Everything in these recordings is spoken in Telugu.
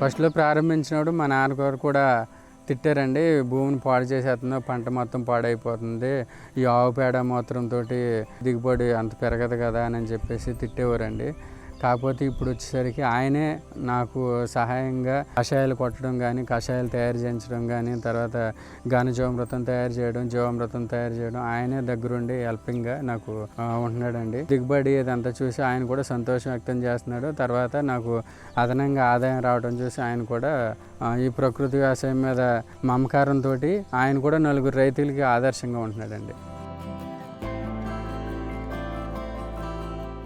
ఫస్ట్లో ప్రారంభించినప్పుడు మా నాన్నగారు కూడా తిట్టారండి భూమిని పాడు చేసేస్తుంది పంట మొత్తం పాడైపోతుంది ఈ ఆవు పేడ మూత్రంతో దిగుబడి అంత పెరగదు కదా అని చెప్పేసి తిట్టేవారండి. కాకపోతే ఇప్పుడు వచ్చేసరికి ఆయనే నాకు సహాయంగా కషాయాలు కొట్టడం కానీ కషాయాలు తయారు చేయించడం కానీ తర్వాత ఘనజీవామృతం తయారు చేయడం జీవామృతం తయారు చేయడం ఆయనే దగ్గరుండి హెల్పింగ్గా నాకు ఉంటున్నాడండి. దిగుబడి ఇదంతా చూసి ఆయన కూడా సంతోషం వ్యక్తం చేస్తున్నాడు. తర్వాత నాకు అదనంగా ఆదాయం రావడం చూసి ఆయన కూడా ఈ ప్రకృతి వ్యవసాయం మీద మమకారంతో ఆయన కూడా నలుగురు రైతులకి ఆదర్శంగా ఉంటున్నాడండి.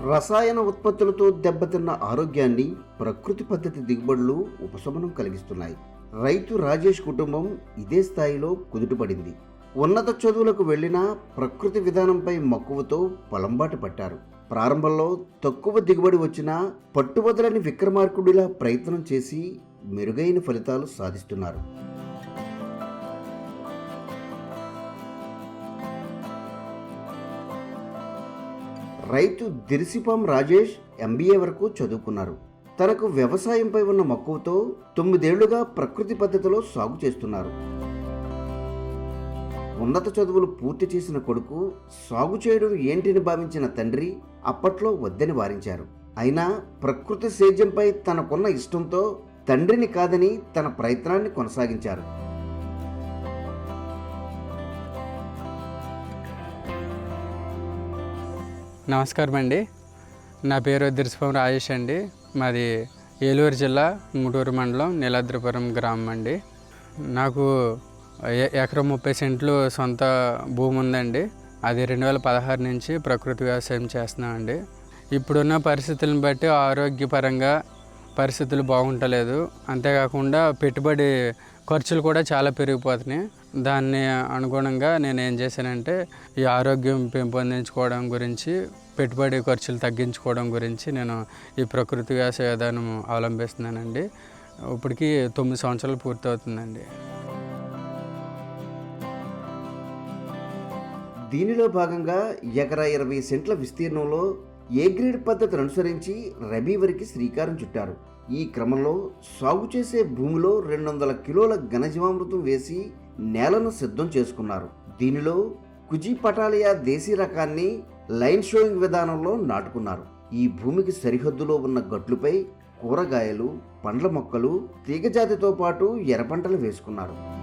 రసాయన ఉత్పత్తులతో దెబ్బతిన్న ఆరోగ్యాన్ని ప్రకృతి పద్ధతి దిగుబడులు ఉపశమనం కలిగిస్తున్నాయి. రైతు రాజేష్ కుటుంబం ఇదే స్థాయిలో కుదుటపడింది. ఉన్నత చదువులకు వెళ్ళినా ప్రకృతి విధానంపై మక్కువతో పొలంబాటు పట్టారు. ప్రారంభంలో తక్కువ దిగుబడి వచ్చినా పట్టువదలని విక్రమార్కుడిలా ప్రయత్నం చేసి మెరుగైన ఫలితాలు సాధిస్తున్నారు. రైతు దిరిసిపాం రాజేష్ ఎంబీఏ వరకు చదువుకున్నారు. తనకు వ్యవసాయంపై ఉన్న మక్కువతో తొమ్మిదేళ్ళుగా ప్రకృతి పద్ధతిలో సాగు చేస్తున్నారు. ఉన్నత చదువులు పూర్తి చేసిన కొడుకు సాగు చేయడం ఏంటిని భావించిన తండ్రి అప్పట్లో వద్దని వారించారు. అయినా ప్రకృతి సేద్యంపై తనకున్న ఇష్టంతో తండ్రిని కాదని తన ప్రయత్నాన్ని కొనసాగించారు. నమస్కారం అండి. నా పేరు దిరిసిపం రాజేష్ అండి. మాది ఏలూరు జిల్లా ముటూరు మండలం నీలాద్రిపురం గ్రామం అండి. నాకు ఎ- ఎకరం ముప్పై సెంట్లు సొంత భూమి ఉందండి. అది రెండు వేల పదహారు నుంచి ప్రకృతి వ్యవసాయం చేస్తున్నామండి. ఇప్పుడున్న పరిస్థితులను బట్టి ఆరోగ్యపరంగా పరిస్థితులు బాగుంటలేదు. అంతేకాకుండా పెట్టుబడి ఖర్చులు కూడా చాలా పెరిగిపోతున్నాయి. దాన్ని అనుగుణంగా నేను ఏం చేశానంటే ఈ ఆరోగ్యం పెంపొందించుకోవడం గురించి పెట్టుబడి ఖర్చులు తగ్గించుకోవడం గురించి నేను ఈ ప్రకృతి వ్యవసాయ విధానం అవలంబిస్తున్నానండి. ఇప్పటికి తొమ్మిది సంవత్సరాలు పూర్తవుతుందండి. దీనిలో భాగంగా ఎకరా ఇరవై సెంట్ల విస్తీర్ణంలో ఏ గ్రేడ్ పద్ధతిని అనుసరించి రబీ వరకు శ్రీకారం చుట్టారు. ఈ క్రమంలో సాగు చేసే భూమిలో రెండు వందల కిలోల ఘనజీవామృతం వేసి నేలను సిద్ధం చేసుకున్నారు. దీనిలో కుజీ పటాలియా దేశీ రకాన్ని లైన్ షోయింగ్ విధానంలో నాటుకున్నారు. ఈ భూమికి సరిహద్దులో ఉన్న గట్లుపై కూరగాయలు పండ్ల మొక్కలు తీగజాతితో పాటు ఎర్రపంటలు వేసుకున్నారు.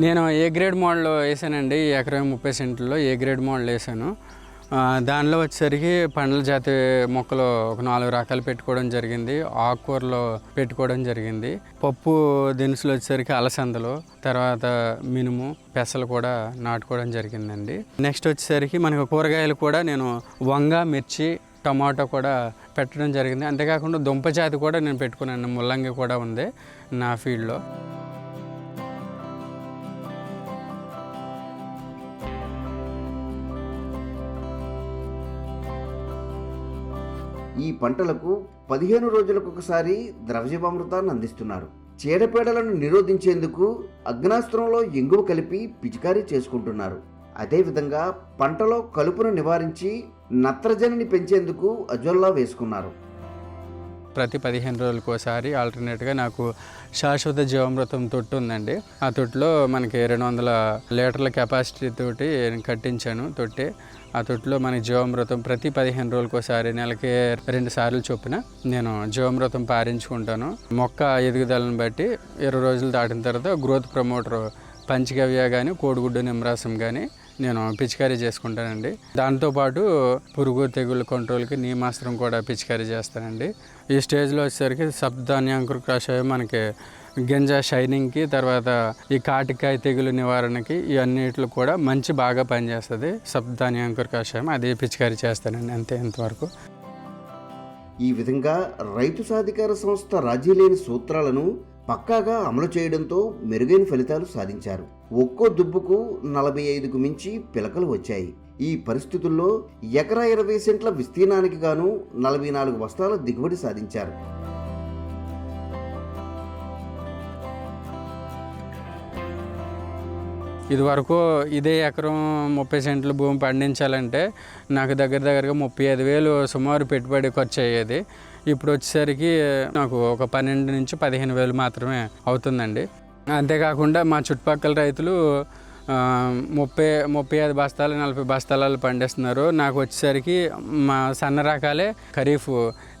నేను ఏ గ్రేడ్ మోడల్ వేసానండి? ఎకరం ముప్పై సెంట్లో ఏ గ్రేడ్ మోడల్ వేసాను? దానిలో వచ్చేసరికి పండ్ల జాతి మొక్కలు ఒక నాలుగు రకాలు పెట్టుకోవడం జరిగింది. ఆకుకూరలు పెట్టుకోవడం జరిగింది. పప్పు దినుసులు వచ్చేసరికి అలసందలు తర్వాత మినుము పెసలు కూడా నాటుకోవడం జరిగిందండి. నెక్స్ట్ వచ్చేసరికి మనకు కూరగాయలు కూడా నేను వంగ మిర్చి టమాటో కూడా పెట్టడం జరిగింది. అంతేకాకుండా దుంప జాతి కూడా నేను పెట్టుకున్నాను. ముల్లంగి కూడా ఉంది నా ఫీల్డ్లో. ఈ పంటలకు పదిహేను రోజులకు ఒకసారి ద్రవజీవామృతాన్ని అందిస్తున్నారు. చీడపీడలను నిరోధించేందుకు అగ్నాస్త్రంలో ఎంగువ కలిపి పిచికారీ చేసుకుంటున్నారు. అదేవిధంగా పంటలో కలుపును నివారించి నత్రజనిని పెంచేందుకు అజొల్లా వేసుకున్నారు. ప్రతి పదిహేను రోజులకు ఒకసారి ఆల్టర్నేట్గా నాకు శాశ్వత జీవామృతం తొట్టు ఉందండి. ఆ తొట్టులో మనకి రెండు వందల లీటర్ల కెపాసిటీ తోటి కట్టించాను తొట్టి. ఆ తొట్టులో మనకి జీవామృతం ప్రతి పదిహేను రోజులకోసారి నెలకి రెండు సార్లు చొప్పున నేను జీవామృతం పారించుకుంటాను. మొక్క ఎదుగుదలను బట్టి ఇరవై రోజులు దాటిన తర్వాత గ్రోత్ ప్రమోటర్ పంచగవ్య కానీ కోడిగుడ్డు నిమ్మరసం కానీ నేను పిచికారీ చేసుకుంటానండి. దాంతోపాటు పురుగు తెగుళ్ళ కంట్రోల్కి నీమాస్త్రం కూడా పిచికారీ చేస్తానండి. ఈ స్టేజ్లో వచ్చేసరికి సప్తధాన్యాంకుర కషాయం మనకి గింజ షైనింగ్కి తర్వాత ఈ కాటికాయ తెగులు నివారణకి ఈ అన్నిటిలో కూడా మంచి బాగా పనిచేస్తుంది. సప్తధాన్యాంకుర కషాయం అది పిచికారీ చేస్తానండి అంతే ఇంతవరకు. ఈ విధంగా రైతు సాధికార సంస్థ రాజీ లేని సూత్రాలను పక్కాగా అమలు చేయడంతో మెరుగైన ఫలితాలు సాధించారు. ఒక్కో దుబ్బుకు నలభై ఐదుకు మించి పిలకలు వచ్చాయి. ఈ పరిస్థితుల్లో ఎకరా ఇరవై సెంట్ల విస్తీర్ణానికి గాను నలభై నాలుగు బస్తాల దిగుబడి సాధించారు. ఇదివరకు ఇదే ఎకరం ముప్పై సెంట్ల భూమి పండించాలంటే నాకు దగ్గర దగ్గరగా ముప్పై ఐదు వేలు సుమారు పెట్టుబడి ఖర్చు అయ్యేది. ఇప్పుడు వచ్చేసరికి నాకు ఒక పన్నెండు నుంచి పదిహేను వేలు మాత్రమే అవుతుందండి. అంతేకాకుండా మా చుట్టుపక్కల రైతులు ముప్పై ముప్పై ఐదు బస్తాలు నలభై బస్తాలు పండిస్తున్నారు. నాకు వచ్చేసరికి మా సన్న రకాలే ఖరీఫ్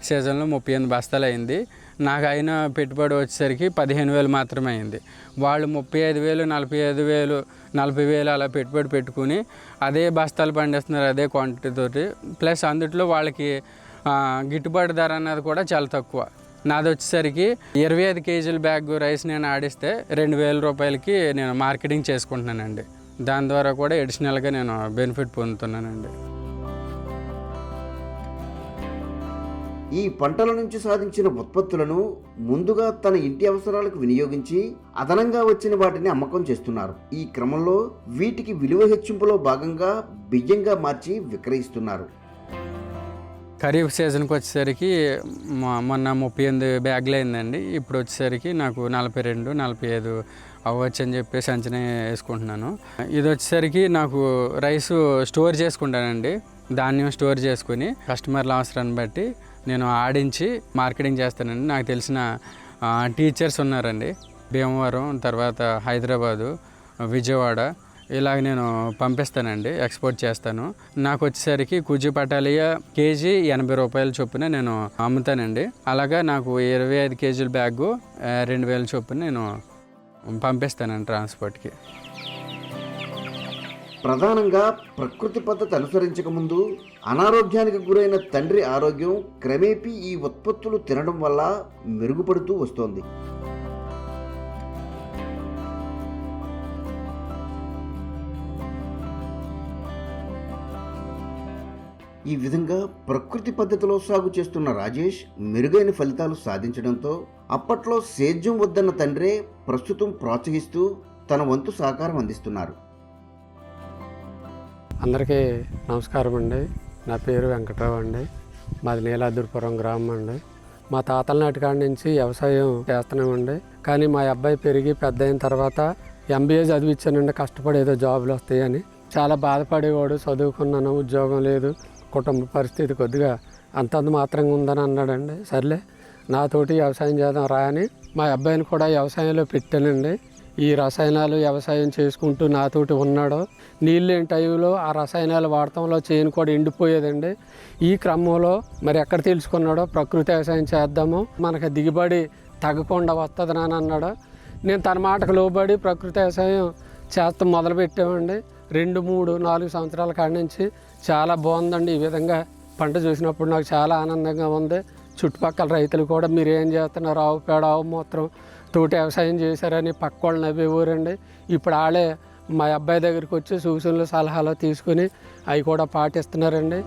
సీజన్లో ముప్పై ఎనిమిది బస్తాలు అయింది. నాకు అయిన పెట్టుబడి వచ్చేసరికి పదిహేను వేలు మాత్రమే అయింది. వాళ్ళు ముప్పై ఐదు వేలు నలభై ఐదు వేలు నలభై వేలు అలా పెట్టుబడి పెట్టుకుని అదే బస్తాలు పండిస్తున్నారు అదే క్వాంటిటీతోటి ప్లస్ అందుట్లో వాళ్ళకి గిట్టుబాటు ధర అన్నది కూడా చాలా తక్కువ. నాది వచ్చేసరికి ఇరవై ఐదు కేజీల బ్యాగ్ రైస్ నేను ఆడిస్తే రెండు వేల రూపాయలకి నేను మార్కెటింగ్ చేసుకుంటున్నానండి. దాని ద్వారా కూడా ఎడిషనల్గా నేను బెనిఫిట్ పొందుతున్నానండి. ఈ పంటల నుంచి సాధించిన ఉత్పత్తులను ముందుగా తన ఇంటి అవసరాలకు వినియోగించి అదనంగా వచ్చిన వాటిని అమ్మకం చేస్తున్నారు. ఈ క్రమంలో వీటికి విలువ హెచ్చింపులో భాగంగా బియ్యంగా మార్చి విక్రయిస్తున్నారు. ఖరీఫ్ సీజన్కి వచ్చేసరికి మొన్న ముప్పై ఎనిమిది బ్యాగులు అయిందండి. ఇప్పుడు వచ్చేసరికి నాకు నలభై రెండు నలభై ఐదు అవ్వచ్చు అని చెప్పేసి అంచనా వేసుకుంటున్నాను. ఇది వచ్చేసరికి నాకు రైస్ స్టోర్ చేసుకుంటానండి. ధాన్యం స్టోర్ చేసుకుని కస్టమర్ల అవసరాన్ని బట్టి నేను ఆడించి మార్కెటింగ్ చేస్తానండి నాకు తెలిసిన టీచర్స్ ఉన్నారండి. భీమవరం తర్వాత హైదరాబాదు విజయవాడ ఇలాగ నేను పంపిస్తానండి ఎక్స్పోర్ట్ చేస్తాను. నాకు వచ్చేసరికి కుజి పటాలియా కేజీ ఎనభై రూపాయల చొప్పున నేను అమ్ముతానండి. అలాగా నాకు ఇరవై ఐదు కేజీల బ్యాగు రెండు వేల చొప్పున నేను పంపిస్తానండి ట్రాన్స్పోర్ట్కి. ప్రధానంగా ప్రకృతి పద్ధతి అనుసరించక ముందు అనారోగ్యానికి గురైన తండ్రి ఆరోగ్యం క్రమేపీ ఈ ఉత్పత్తులు తినడం వల్ల మెరుగుపడుతూ వస్తోంది. ఈ విధంగా ప్రకృతి పద్ధతిలో సాగు చేస్తున్న రాజేష్ మెరుగైన ఫలితాలు సాధించడంతో అప్పట్లో సేద్యం వద్దన్న తండ్రే ప్రస్తుతం ప్రోత్సహిస్తూ తన వంతు సహకారం అందిస్తున్నారు. అందరికీ నమస్కారం అండి నా పేరు వెంకట్రావు అండి. మాది నీలాదుర్పురం గ్రామం అండి. మా తాతల నాటికాడ నుంచి వ్యవసాయం చేస్తున్నామండి. కానీ మా అబ్బాయి పెరిగి పెద్ద అయిన తర్వాత ఎంబీఏ చదివించానండి కష్టపడి ఏదో జాబులు వస్తాయని. చాలా బాధపడేవాడు. చదువుకున్నాను ఉద్యోగం లేదు. కుటుంబ పరిస్థితి కొద్దిగా అంతంత మాత్రంగా ఉందని అన్నాడండి. సర్లే నాతోటి వ్యవసాయం చేద్దాం రా అని మా అబ్బాయిని కూడా వ్యవసాయంలో పెట్టానండి. ఈ రసాయనాలు వ్యవసాయం చేసుకుంటూ నాతోటి ఉన్నాడో. నీళ్ళు లేని టైంలో ఆ రసాయనాలు వాడటంలో చేను కూడా ఎండిపోయేదండి. ఈ క్రమంలో మరి ఎక్కడ తెలుసుకున్నాడో ప్రకృతి వ్యవసాయం చేద్దాము. మనకు దిగుబడి తగ్గకుండా వస్తుంది అని అన్నాడు. నేను తన మాటకు లోబడి ప్రకృతి వ్యవసాయం చేస్తాం మొదలుపెట్టామండి. రెండు మూడు నాలుగు సంవత్సరాల కాడి నుంచి చాలా బాగుందండి. ఈ విధంగా పంట చూసినప్పుడు నాకు చాలా ఆనందంగా ఉంది. చుట్టుపక్కల రైతులు కూడా మీరు ఏం చేస్తున్నారు? ఆవు పేడ ఆవు మూత్రం తోటి వ్యవసాయం చేశారని పక్క వాళ్ళు నవ్వేవారండి. ఇప్పుడు వాళ్ళే మా అబ్బాయి దగ్గరికి వచ్చి సూచనలు సలహాలు తీసుకుని అవి కూడా పాటిస్తున్నారండి.